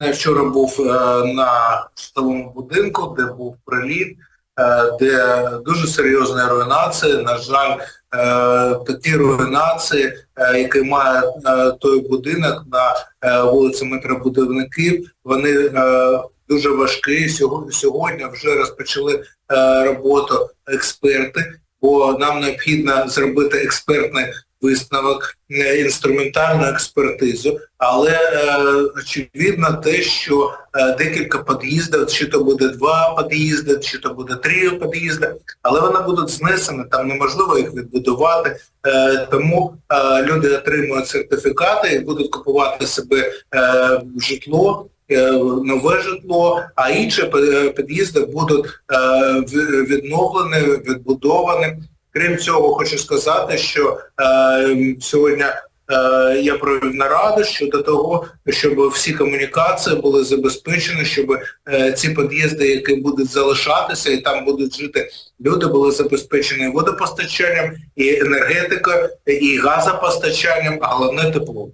Я вчора був е, на житловому будинку, де був приліт, е, де дуже серйозна руйнація. На жаль, е, такі руйнації, які має той будинок на вулиці Метробудівників, вони дуже важкі. Сьогодні, вже розпочали роботу експерти, бо нам необхідно зробити експертний висновок, е, інструментальну експертизу, але е, очевидно те, що е, декілька під'їздів, чи то буде два під'їзди, чи то буде три під'їзди, але вони будуть знесені, там неможливо їх відбудувати, е, тому е, люди отримують сертифікати і будуть купувати себе е, житло, е, нове житло, а інші під'їзди будуть е, відновлені, відбудовані. Крім цього, хочу сказати, що е, сьогодні е, я провів нараду щодо того, щоб всі комунікації були забезпечені, щоб е, ці під'їзди, які будуть залишатися і там будуть жити люди, були забезпечені водопостачанням, і енергетикою, і газопостачанням, а головне теплом.